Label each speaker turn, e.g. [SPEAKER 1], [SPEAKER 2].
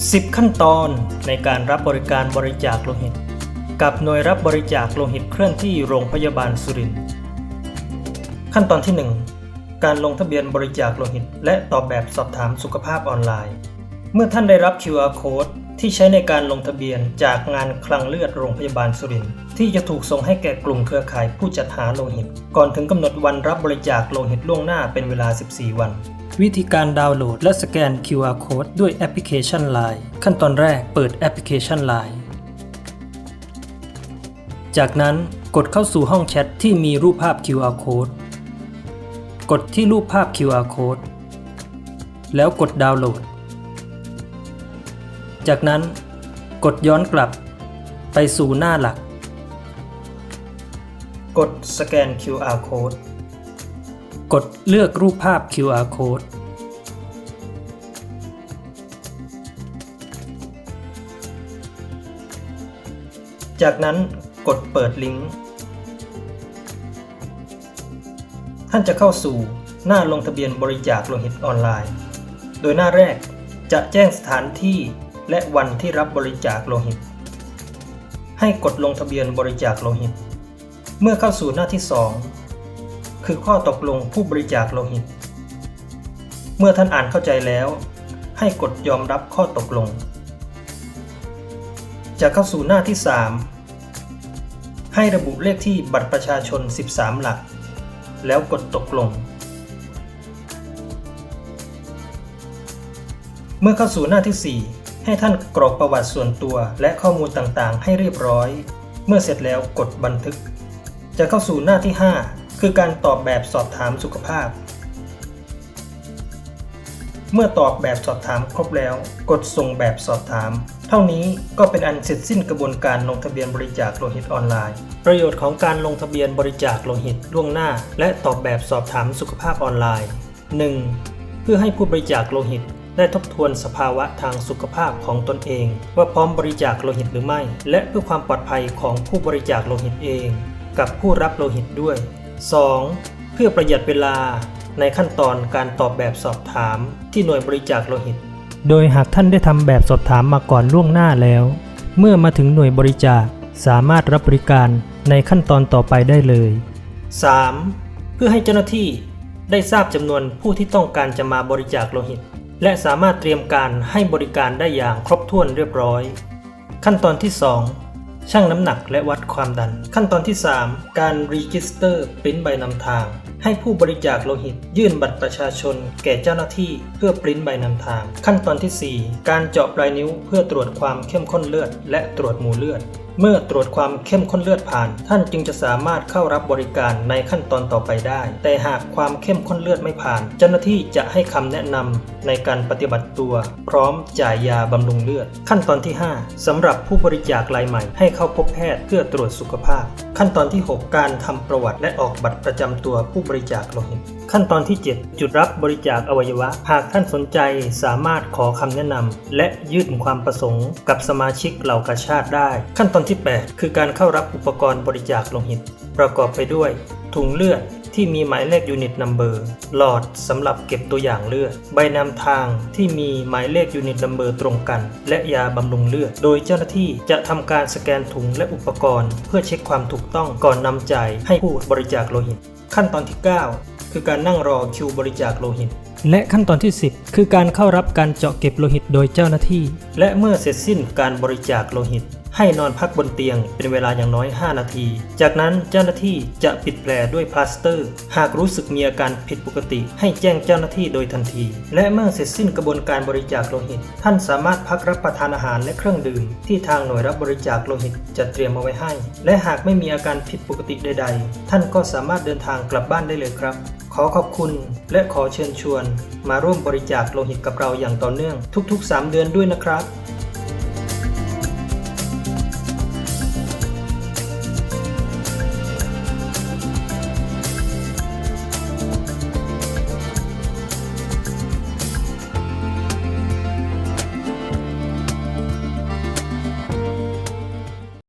[SPEAKER 1] 10 ขั้นตอนในการรับบริการบริจาคโลหิต กับหน่วยรับบริจาคโลหิตเคลื่อนที่โรงพยาบาลสุรินทร์ขั้นตอนที่ 1 การลงทะเบียนบริจาคโลหิต และตอบแบบสอบถามสุขภาพออนไลน์ เมื่อท่านได้รับ QR code ที่ใช้ในการลงทะเบียนจากงานคลังเลือดโรงพยาบาลสุรินทร์ที่จะถูกส่งให้แก่กลุ่มเครือข่ายผู้จัดหาโลหิต ก่อนถึงกำหนดวันรับบริจาคโลหิตล่วงหน้าเป็นเวลา 14 วัน วิธีการดาวน์โหลดและสแกน QR Code ด้วยแอปพลิเคชัน Line ขั้นตอนแรกเปิดแอปพลิเคชัน Line จากนั้นกดเข้าสู่ห้องแชทที่มีรูปภาพ QR Code กดที่รูปภาพ QR Code แล้วกดดาวน์โหลด จากนั้นกดย้อนกลับไปสู่หน้าหลัก กดสแกน QR Code กดเลือกรูปภาพ QR Code จากนั้นกดเปิดลิงก์ ท่านจะเข้าสู่หน้าลงทะเบียนบริจาคโลหิตออนไลน์ โดยหน้าแรกจะแจ้งสถานที่และวันที่รับบริจาคโลหิต ให้กดลงทะเบียนบริจาคโลหิต เมื่อเข้าสู่หน้าที่ 2 คือข้อตกลงผู้บริจาคโลหิต เมื่อท่านอ่านเข้าใจแล้ว ให้กดยอมรับข้อตกลง จะเข้าสู่หน้าที่ 3 ให้ระบุเลขที่บัตรประชาชน 13 หลัก แล้วกดตกลง เมื่อเข้าสู่หน้าที่ 4 ให้ท่านกรอกประวัติส่วนตัวและข้อมูลต่างๆ ให้เรียบร้อย เมื่อเสร็จแล้วกดบันทึก จะเข้าสู่หน้าที่ 5 คือการตอบแบบสอบถามสุขภาพ เมื่อตอบแบบสอบถามครบแล้ว กดส่งแบบสอบถาม เท่านี้ก็เป็นอันเสร็จสิ้นกระบวนการลงทะเบียนบริจาคโลหิตออนไลน์ ประโยชน์ของการลงทะเบียนบริจาคโลหิตล่วงหน้า และตอบแบบสอบถามสุขภาพออนไลน์ 1. เพื่อให้ผู้บริจาคโลหิตได้ทบทวนสภาวะทางสุขภาพของตนเอง ว่าพร้อมบริจาคโลหิตหรือไม่ และเพื่อความปลอดภัยของผู้บริจาคโลหิตเอง กับผู้รับโลหิตด้วย 2. เพื่อประหยัดเวลาในขั้นตอนการตอบแบบสอบถามที่หน่วยบริจาคโลหิต โดยหากท่านได้ทำแบบสอบถามมาก่อนล่วงหน้าแล้ว เมื่อมาถึงหน่วยบริจาคสามารถรับบริการในขั้นตอนต่อไปได้เลย 3. เพื่อให้เจ้าหน้าที่ได้ทราบจำนวนผู้ที่ต้องการจะมาบริจาคโลหิต และสามารถเตรียมการให้บริการได้อย่างครบถ้วนเรียบร้อย ขั้นตอนที่ 2 ชั่งน้ำหนักและวัดความดัน ขั้นตอนที่ 3 การรีจิสเตอร์ปริ้นใบนำทาง ให้ผู้บริจาคโลหิต ยื่นบัตรประชาชน แก่เจ้าหน้าที่เพื่อปริ้นใบนำทาง ขั้นตอนที่ 4 การเจาะปลายนิ้วเพื่อตรวจความเข้มข้นเลือด และตรวจหมู่เลือด เมื่อตรวจความเข้มข้นเลือดผ่าน ท่านจึงจะสามารถเข้ารับบริการในขั้นตอนต่อไปได้ แต่หากความเข้มข้นเลือดไม่ผ่าน เจ้าหน้าที่จะให้คำแนะนำในการปฏิบัติตัว พร้อมจ่ายยาบำรุงเลือด ขั้นตอนที่ 5สำหรับผู้บริจาครายใหม่ให้เข้าพบแพทย์เพื่อตรวจสุขภาพขั้นตอนที่ 6 การทำประวัติและออกบัตรประจำตัวผู้บริจาคโลหิต ขั้นตอนที่ 7 จุดรับบริจาคอวัยวะ หากท่านสนใจสามารถขอคำแนะนำและยื่นความประสงค์กับสมาชิกเหล่ากาชาติได้ ขั้นตอนที่ 8 คือการเข้ารับอุปกรณ์บริจาคโลหิต ประกอบไปด้วย ถุงเลือด ที่มีหมายเลขยูนิตนัมเบอร์หลอดสำหรับเก็บตัวอย่างเลือด ใบนำทางที่มีหมายเลขยูนิตนัมเบอร์ตรงกัน และยาบำรุงเลือด โดยเจ้าหน้าที่จะทำการสแกนถุงและอุปกรณ์ เพื่อเช็คความถูกต้องก่อนนำจ่ายให้ผู้บริจาคโลหิต ขั้นตอนที่ 9 คือการนั่งรอคิวบริจาคโลหิตและขั้นตอนที่ 10 คือการเข้ารับการเจาะเก็บโลหิตโดยเจ้าหน้าที่ และเมื่อเสร็จสิ้นการบริจาคโลหิต ให้นอนพักบนเตียงเป็นเวลาอย่างน้อย 5 นาที จากนั้นเจ้าหน้าที่จะปิดแผลด้วยพลาสเตอร์ หากรู้สึกมีอาการผิดปกติ ให้แจ้งเจ้าหน้าที่โดยทันที และเมื่อเสร็จสิ้นกระบวนการบริจาคโลหิต ท่านสามารถพักรับประทานอาหารและเครื่องดื่ม ที่ทางหน่วยรับบริจาคโลหิตจะเตรียมเอาไว้ให้ และหากไม่มีอาการผิดปกติใด ๆ ท่านก็สามารถเดินทางกลับบ้านได้เลยครับขอขอบคุณและขอเชิญชวน มาร่วมบริจาคโลหิตกับเราอย่างต่อเนื่องทุกๆ 3 เดือนด้วยนะครับ